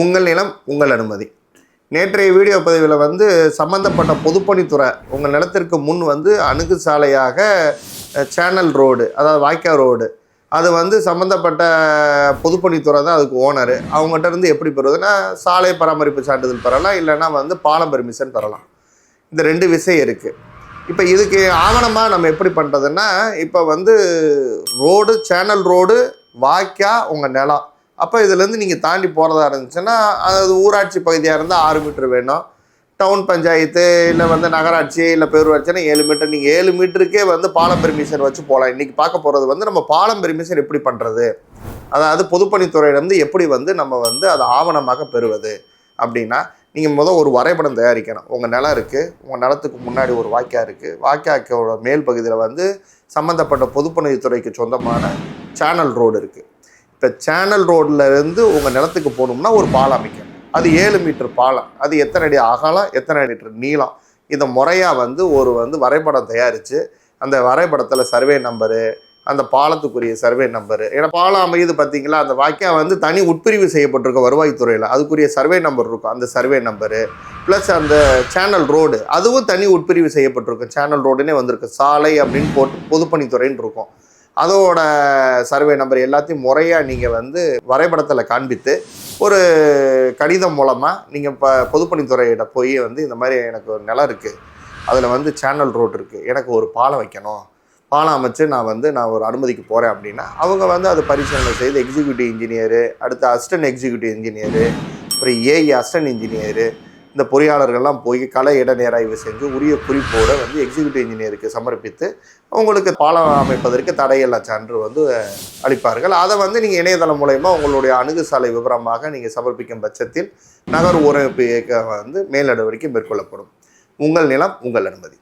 உங்கள் நிலம் உங்கள் அனுமதி. நேற்றைய வீடியோ பதிவில் வந்து சம்பந்தப்பட்ட பொதுப்பணித்துறை உங்கள் நிலத்திற்கு முன் வந்து அணுகு சாலையாக சேனல் ரோடு அதாவது வாய்க்கா ரோடு அது வந்து சம்மந்தப்பட்ட பொதுப்பணித்துறை தான் அதுக்கு ஓனரு. அவங்ககிட்ட இருந்து எப்படி பெறுவதுன்னா சாலை பராமரிப்பு சான்றிதழ் பெறலாம் இல்லைன்னா வந்து பாலம் பெர்மிஷன் பெறலாம். இந்த ரெண்டு விஷயம் இருக்குது இப்போ இதுக்கு ஆவணமாக நம்ம எப்படி பண்ணுறதுன்னா இப்போ வந்து ரோடு சேனல் ரோடு வாய்க்கா உங்கள் நிலம். அப்போ இதுலேருந்து நீங்கள் தாண்டி போகிறதா இருந்துச்சுன்னா அது ஊராட்சி பகுதியாக இருந்தால் ஆறு மீட்ரு வேணும். டவுன் பஞ்சாயத்து இல்லை வந்து நகராட்சி இல்லை பேரூராட்சினா ஏழு மீட்டர். நீங்கள் ஏழு மீட்டருக்கே வந்து பாலம் பெர்மிஷன் வச்சு போகலாம் இன்றைக்கி பார்க்க போகிறது வந்து நம்ம பாலம் பெர்மிஷன் எப்படி பண்ணுறது அதாவது பொதுப்பணித்துறையிலேருந்து எப்படி வந்து நம்ம வந்து அதை ஆவணமாக பெறுவது அப்படின்னா நீங்கள் முதல் ஒரு வரைபடம் தயாரிக்கணும். உங்கள் நிலம் இருக்குது உங்கள் நிலத்துக்கு முன்னாடி ஒரு வாக்கியா இருக்குது வாய்க்காக்கோட மேல் பகுதியில் வந்து சம்மந்தப்பட்ட பொதுப்பணித்துறைக்கு சொந்தமான சேனல் ரோடு இருக்குது இப்போ சேனல் ரோட்ல இருந்து உங்கள் நிலத்துக்கு போகணும்னா ஒரு பாலம் அமைக்கணும். அது ஏழு மீட்டர் பாலம். அது எத்தனை அடி அகலம் எத்தனை மீட்டர் நீளம்? இதை முறையாக வந்து ஒரு வந்து வரைபடம் தயாரித்து அந்த வரைபடத்தில் சர்வே நம்பரு அந்த பாலத்துக்குரிய சர்வே நம்பரு ஏன்னா பாலம் அமையுது பார்த்தீங்களா அந்த வாக்கியா வந்து தனி உட்பிரிவு செய்யப்பட்டிருக்கும் வருவாய்த்துறையில். அதுக்குரிய சர்வே நம்பர் இருக்கும். அந்த சர்வே நம்பரு ப்ளஸ் அந்த சேனல் ரோடு அதுவும் தனி உட்பிரிவு செய்யப்பட்டிருக்கும். சேனல் ரோடுனே வந்திருக்கு. சாலை அப்படின்னு போட்டு பொதுப்பணித்துறைன்னு இருக்கும். அதோட சர்வே நம்பர் எல்லாத்தையும் முறையாக நீங்கள் வந்து வரைபடத்தில் காண்பித்து ஒரு கடிதம் மூலமாக நீங்கள் இப்போ பொதுப்பணித்துறையிட போய் வந்து இந்த மாதிரி எனக்கு ஒரு நிலம் இருக்குது அதில் வந்து சேனல் ரோட் இருக்குது எனக்கு ஒரு பாலம் வைக்கணும். பாலம் அமைச்சு நான் வந்து நான் ஒரு அனுமதிக்கு போகிறேன் அப்படின்னா அவங்க வந்து அதை பரிசீலனை செய்து எக்ஸிக்யூட்டிவ் இன்ஜினியரு அடுத்து அசிஸ்டன்ட் எக்ஸிக்யூட்டிவ் இன்ஜினியரு அப்புறம் ஏஇ அசிஸ்டன்ட் இன்ஜினியரு இந்த பொறியாளர்கள்லாம் போய் கள இட நேராய்வு செஞ்சு உரிய குறிப்போடு வந்து எக்ஸிக்யூட்டிவ் இன்ஜினியருக்கு சமர்ப்பித்து உங்களுக்கு பாலம் அமைப்பதற்கு தடையில்லா சான்று வந்து அளிப்பார்கள். அதை வந்து நீங்கள் இணையதளம் மூலயமா உங்களுடைய அணுகுசாலை விவரமாக நீங்கள் சமர்ப்பிக்கும் பட்சத்தில் நகர் ஊரமைப்பு இயக்கம் வந்து மேல் நடவடிக்கை மேற்கொள்ளப்படும். உங்கள் நிலம் உங்கள் அனுமதி.